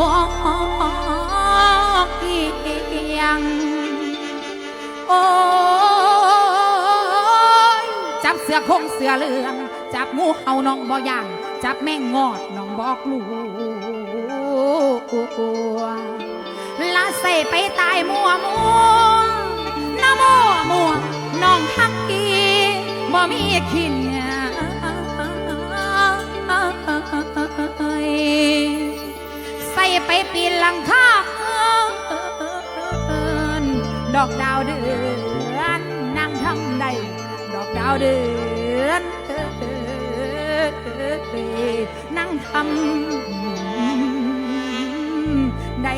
บอกเอียง โอ้ยจับเสือคงเสือเหลือง จับงูเห่าน้องบ่ย่าง จับแม่งงอดน้องบอกลูกลาใส่ไปตายมัวมัวนะมัวมัวน้องฮักกีบ่มีขิน ไปปีนหลังคาดอกดาวเดือนนั่งทำได้ดอกดาวเดือนนั่งทำได้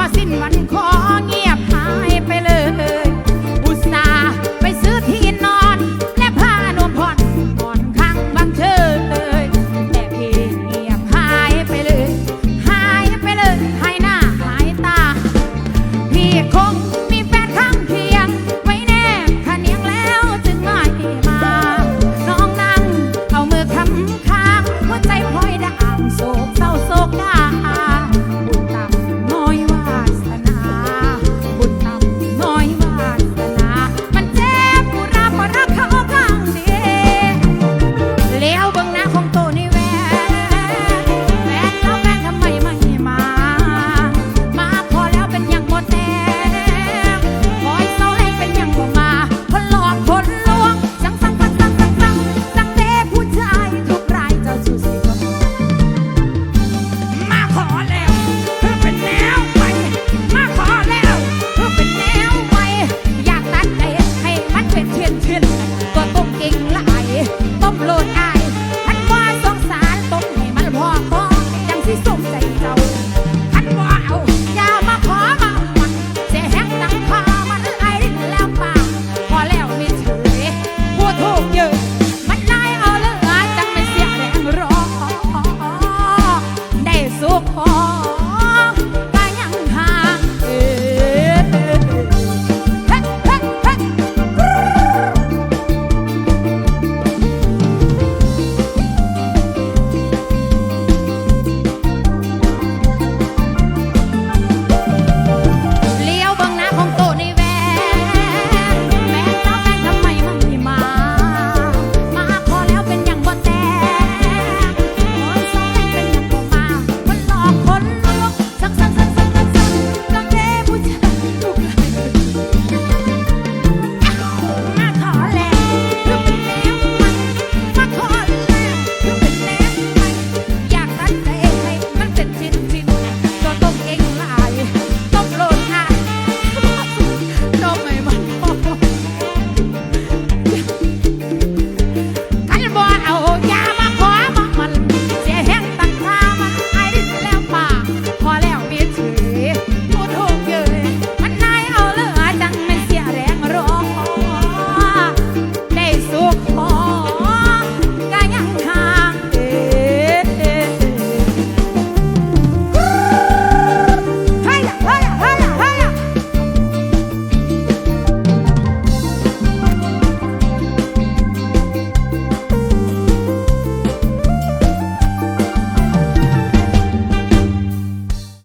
ว่าสิ้นวันขอ 哦